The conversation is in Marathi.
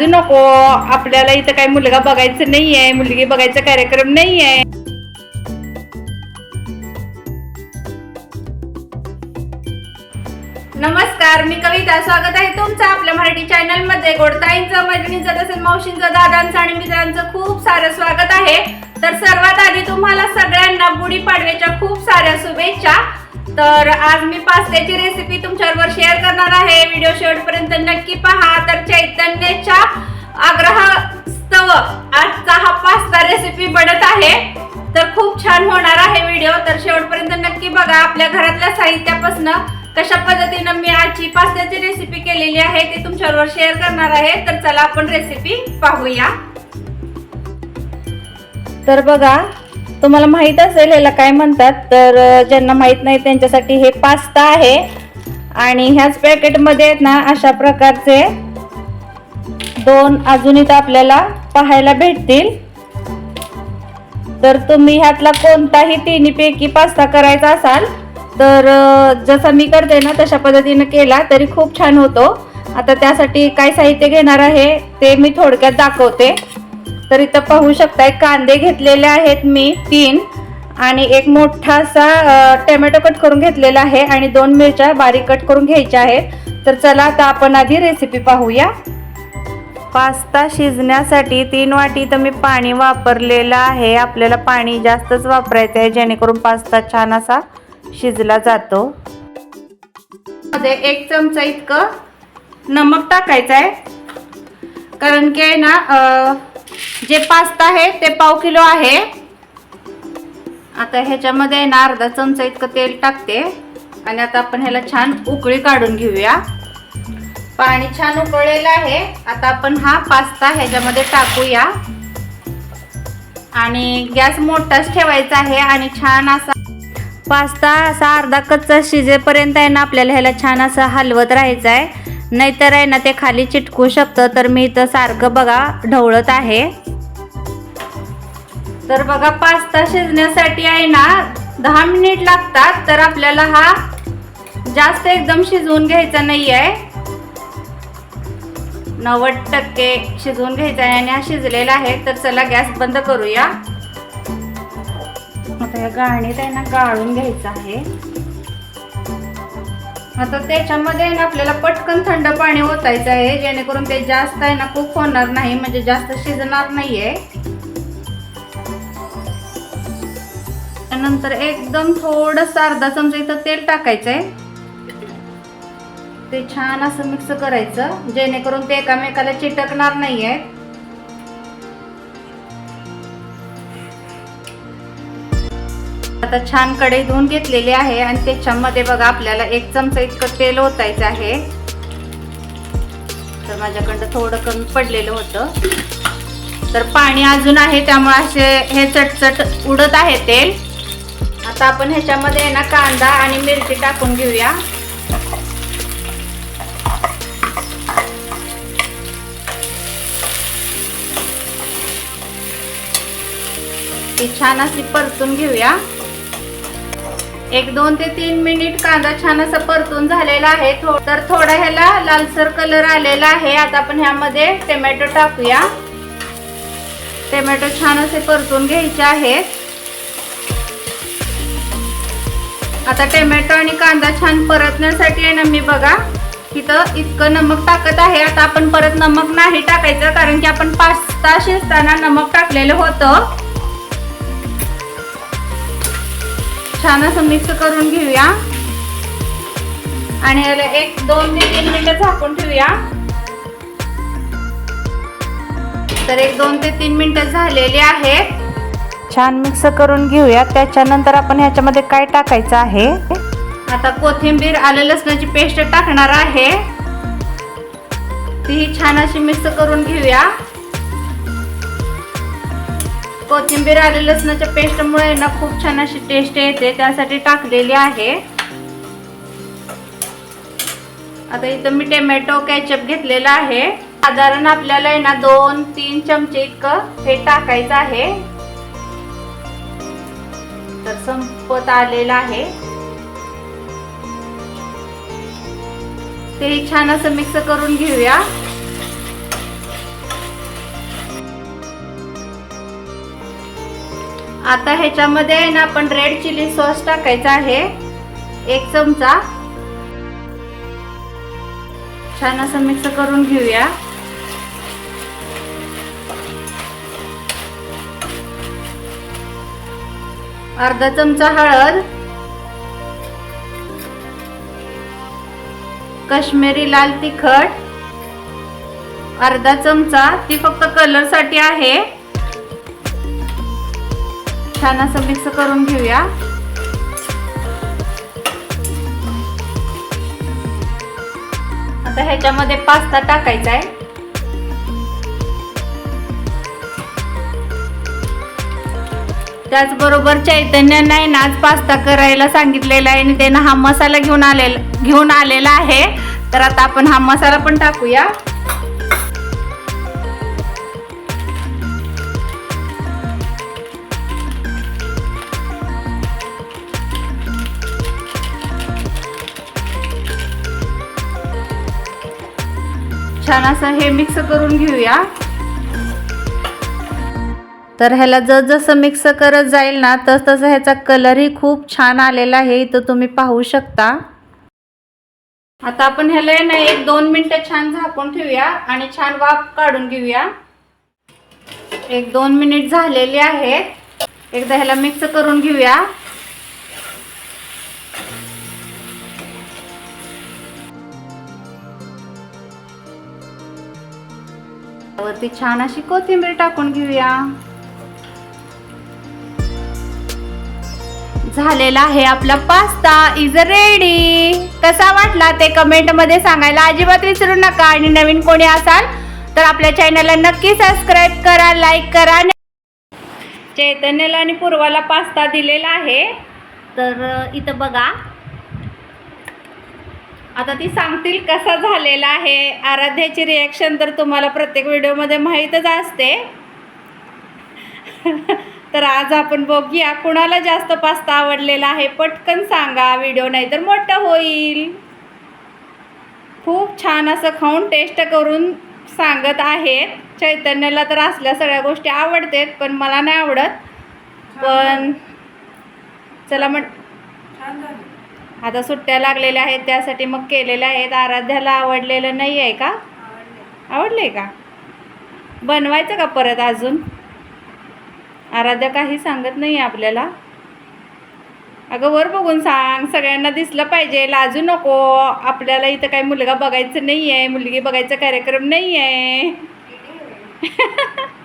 लाजू नको. आपल्याला इथं काही मुलगा बघायचं नाहीये मुलगी बघायचा कार्यक्रम नाही आहे नमस्कार मी कविता. स्वागत आहे तुमचं आपल्या मराठी चॅनलमध्ये गोडताईंचं मैत्रिणींचं तसेच मावशींचं दादांचं आणि मित्रांचं खूप सारं स्वागत आहे. तर सर्वात आधी तुम्हाला सगळ्यांना गुढीपाडव्याच्या खूप साऱ्या शुभेच्छा. तर आज मी पास्त्याची रेसिपी तुमच्याबरोबर शेअर करणार आहे. व्हिडिओ शेवटपर्यंत नक्की पहा. तर चैतन्याच्या आग्रहास्तव आजचा हा पास्ता रेसिपी बनत आहे. तर खूप छान होणार आहे व्हिडिओ तर शेवटपर्यंत नक्की बघा. आपल्या घरातल्या साहित्यापासून कशा पद्धतीनं मी आजची पास्त्याची रेसिपी केलेली आहे ती तुमच्याबरोबर शेअर करणार आहे. तर चला आपण रेसिपी पाहूया. तर बघा तुम्हाला माहीत असेल याला काय म्हणतात? तर ज्यांना माहीत नाही त्यांच्यासाठी हे पास्ता आहे. आणि ह्याच पॅकेटमध्ये आहेत ना अशा प्रकारचे दोन अजून इथं आपल्याला पाहायला भेटतील. तर तुम्ही ह्यातला कोणताही तिन्हीपैकी पास्ता करायचा असाल तर जसं जसा मी करते ना तशा पद्धतीनं केला तरी खूप छान होतो. आता त्यासाठी काय साहित्य घेणार आहे ते मी थोडक्यात दाखवते. तर इथं पाहू शकताय कांदे घेतलेले आहेत मी तीन. आणि एक मोठा असा टोमॅटो कट करून घेतलेला आहे आणि दोन मिरच्या बारीक कट करून घ्यायच्या आहेत. तर चला आता आपण आधी रेसिपी पाहूया. पास्ता शिजण्यासाठी तीन वाटी तर मी पाणी वापरलेलं आहे. आपल्याला पाणी जास्तच वापरायचं आहे जेणेकरून पास्ता छान असा शिजला जातो. मध्ये एक चमचा इतकं नमक टाकायचं आहे. कारण की आहे ना जे पास्ता आहे ते पाव किलो आहे. आता ह्याच्यामध्ये आहे ना अर्धा चमचा इतकं तेल टाकते. आणि आता आपण ह्याला छान उकळी काढून घेऊया. पाणी छान उकळलेलं आहे. आता आपण हा पास्ता ह्याच्यामध्ये टाकूया. आणि गॅस मोठाच ठेवायचा आहे आणि छान असा पास्ता असा अर्धा कच्चा शिजेपर्यंत आहे ना आपल्याला ह्याला छान असं हलवत राहायचं आहे. नाहीतर आहे ना ते खाली चिटकू शकतं. तर मी इथं सारखं बघा ढवळत आहे. तर बघा पास्ता शिजण्यासाठी आहे ना दहा मिनिट लागतात. तर आपल्याला हा जास्त एकदम शिजवून घ्यायचा नाही आहे नव्वद टक्के शिजवून घ्यायचा आहे आणि हा शिजलेला आहे. तर चला गॅस बंद करूया. आता या गाळणीत आहे ना गाळून घ्यायचं आहे. आता त्याच्यामध्ये ना आपल्याला पटकन थंड पाणी ओतायचं आहे जेणेकरून ते जास्त आहे ना खूप होणार नाही म्हणजे जास्त शिजणार नाहीये. त्यानंतर एकदम थोडस अर्धा चमचा इथं तेल टाकायचं आहे ते छान असं मिक्स करायचं जेणेकरून ते एकामेकाला चिटकणार नाहीये आता छान कढई धुवून घेतलेली आहे आणि त्याच्यामध्ये बघा आपल्याला एक चमचा इतकं तेल ओतायचं आहे. तर माझ्याकडं थोडं कमी पडलेलं होतं. तर पाणी अजून आहे त्यामुळे असे हे चटचट उडत आहे तेल. आता आपण ह्याच्यामध्ये ना कांदा आणि मिरची टाकून घेऊया. ती छान अशी परतून घेऊया. एक दोन ते तीन मिनिट कांदा छान असा परतून झालेला आहे. थो तर थोडा ह्याला लालसर कलर आलेला आहे. आता आपण ह्यामध्ये टोमॅटो टाकूया. टोमॅटो छान असे परतून घ्यायचे आहेत. आता टोमॅटो आणि कांदा छान परतण्यासाठी आहे ना मी बघा. तिथं इतकं नमक टाकत आहे. आता आपण परत नमक नाही टाकायचं कारण की आपण पास्ता शिजताना नमक टाकलेलं होतं. छान असं मिक्स करून घेऊया. आणि याला एक दोन ते तीन मिनिटं झाकून ठेवूया. तर एक दोन ते तीन मिनिटं झालेली आहेत. छान मिक्स करून घेऊया. त्याच्यानंतर आपण ह्याच्यामध्ये काय टाकायचं आहे? आता कोथिंबीर आलं लसणाची पेस्ट टाकणार आहे. ती छान अशी मिक्स करून घेऊया. कोथिंबीर आले लसणाच्या पेस्टमुळे ना खूप छान अशी टेस्ट येते. त्यासाठी टाकलेली आहे. आता इथं मी टोमॅटो कॅचअप घेतलेला आहे. साधारण आपल्याला आहे ना दोन तीन चमचे इतकं हे टाकायचं आहे. तर संपत आलेलं आहे. ते छान असं मिक्स करून घेऊया. आता ह्याच्यामध्ये आहे ना आपण रेड चिली सॉस टाकायचा आहे. एक चमचा. छान असं मिक्स करून घेऊया. अर्धा चमचा हळद. कश्मीरी लाल तिखट. अर्धा चमचा. ती फक्त कलरसाठी आहे. छान असं मिक्स करून घेऊया. आता ह्याच्यामध्ये पास्ता टाकायचा आहे. त्याचबरोबर चैतन्य नाही ना आज पास्ता करायला सांगितलेला आहे आणि त्यानं हा मसाला घेऊन आलेला घेऊन आलेला आहे. तर आता आपण हा मसाला पण टाकूया. छान असं हे मिक्स करून घेऊया. तर ह्याला जस जसं मिक्स करत जाईल ना तस तसं ह्याचा कलरही खूप छान आलेला आहे इथं तुम्ही पाहू शकता. आता आपण ह्याला आहे ना एक दोन मिनिटं छान झाकून ठेवूया आणि छान वाफ काढून घेऊया. एक दोन मिनिट झालेले आहेत. एकदा ह्याला मिक्स करून घेऊया. वरती छान अशी कोथिंबीर टाकून घेऊया. झालेला आहे आपला पास्ता. इज रेडी कसा वाटला ते कमेंटमध्ये सांगायला अजिबात विसरू नका. आणि नवीन कोणी असाल तर आपल्या चॅनलला नक्की सबस्क्राईब करा लाईक करा. आणि चैतन्याला आणि पूर्वाला पास्ता दिलेला आहे. तर इथं बघा. आता ती सांगतील कसा झालेला आहे. आराध्याची रिॲक्शन तर तुम्हाला प्रत्येक व्हिडिओमध्ये माहीतच असते. तर आज आपण बघूया कुणाला जास्त पास्ता आवडलेला आहे. पटकन सांगा व्हिडिओ नाही तर मोठं होईल. खूप छान असं खाऊन टेस्ट करून सांगत आहेत चैतन्याला तर असल्या सगळ्या गोष्टी आवडतात पण मला नाही आवडत. पण चला मग आता सुट्ट्या लागलेल्या आहेत त्यासाठी मग केलेल्या आहेत. आराध्याला आवडलेलं नाही आहे का? आवडले का? बनवायचं का परत अजून? आराध्या काही सांगत नाही आहे आपल्याला. अगं वर बघून सांग. सगळ्यांना दिसलं पाहिजे. लाजू नको. आपल्याला इथं काही मुलगा बघायचं नाही आहे मुलगी बघायचा कार्यक्रम नाही आहे